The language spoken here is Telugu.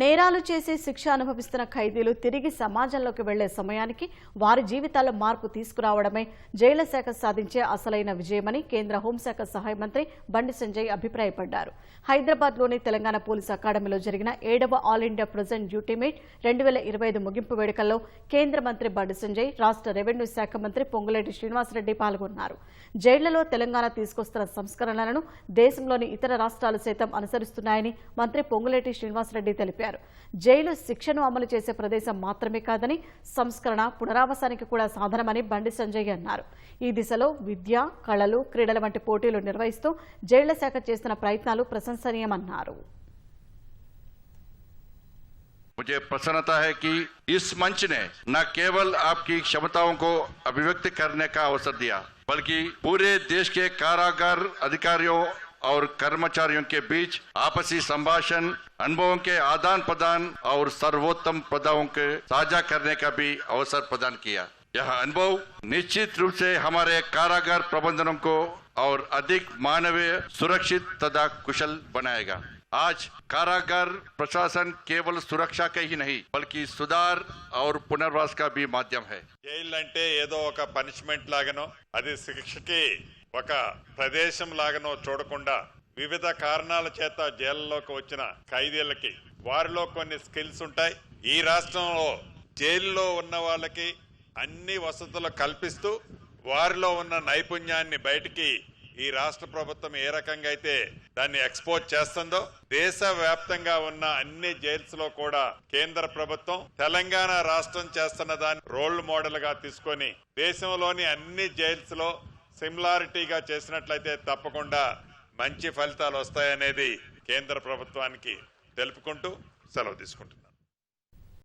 నేరాలు చేసి శిక్ష అనుభవిస్తున్న ఖైదీలు తిరిగి సమాజంలోకి వెళ్ళే సమయానికి వారి జీవితాల్లో మార్పు తీసుకురావడమే జైళ్ళ శాఖ సాధించే అసలైన విజయమని కేంద్ర హోంశాఖ సహాయ మంత్రి బండి సంజయ్ అభిప్రాయపడ్డారు. హైదరాబాద్లోని తెలంగాణ పోలీస్ అకాడమీలో జరిగిన ఏడవ all India present duty meet రెండు వేల ఇరవై ఐదు ముగింపు వేడుకల్లో కేంద్ర మంత్రి బండి సంజయ్ రాష్ట్ర రెవెన్యూ శాఖ మంత్రి పొంగులేటి శ్రీనివాసరెడ్డి పాల్గొన్నారు. జైళ్ళలో తెలంగాణ తీసుకొస్తున్న సంస్కరణలను దేశంలోని ఇతర రాష్ట్రాలు సైతం అనుసరిస్తున్నాయని మంత్రి పొంగులేటి శ్రీనివాసరెడ్డి తెలిపారు. జైలు శిక్షను అమలు చేసే ప్రదేశం మాత్రమే కాదని సంస్కరణ పునరావాసానికి కూడా సాధనమని బండి సంజయ్ అన్నారు ఈ దిశలో విద్య కళలు క్రీడల వంటి పోటీలు నిర్వహిస్తూ జైళ్ల శాఖ చేస్తున్న ప్రయత్నాలు ప్రశంసనీయమన్నారు मुझे प्रसन्नता है कि इस मंच ने न केवल आपकी क्षमताओं को अभिव्यक्त करने का अवसर दिया बल्कि पूरे देश के कारागार अधिकारियों और कर्मचारियों के बीच आपसी संभाषण अनुभवों के आदान प्रदान और सर्वोत्तम पदाओं के साझा करने का भी अवसर प्रदान किया यह अनुभव निश्चित रूप से हमारे कारागार प्रबंधनों को और अधिक मानवीय सुरक्षित तथा कुशल बनाएगा आज कारागार प्रशासन केवल सुरक्षा का ही नहीं बल्कि सुधार और पुनर्वास का भी माध्यम है జైలు అంటే ఏదో ఒక పనిష్మెంట్ లాగానో అది శిక్షకి ఒక ప్రదేశం లాగానో చూడకుండా వివిధ కారణాల చేత జైల్లోకి వచ్చిన ఖైదీలకి వారిలో కొన్ని స్కిల్స్ ఉంటాయి. ఈ రాష్ట్రంలో జైల్లో ఉన్న వాళ్ళకి అన్ని వసతులు కల్పిస్తూ వారిలో ఉన్న నైపుణ్యాన్ని బయటికి ఈ రాష్ట్ర ప్రభుత్వం ఏ రకంగా అయితే దాన్ని ఎక్స్పోర్ట్ చేస్తుందో దేశ వ్యాప్తంగా ఉన్న అన్ని జైల్స్లో కూడా కేంద్ర ప్రభుత్వం తెలంగాణ రాష్ట్రం చేస్తున్న దాన్ని రోల్ మోడల్గా తీసుకొని దేశంలోని అన్ని జైల్స్లో సిమిలారిటీగా చేసినట్లయితే తప్పకుండా మంచి ఫలితాలు వస్తాయనేది కేంద్ర ప్రభుత్వానికి తెలుపుకుంటూ సెలవు తీసుకుంటున్నాను.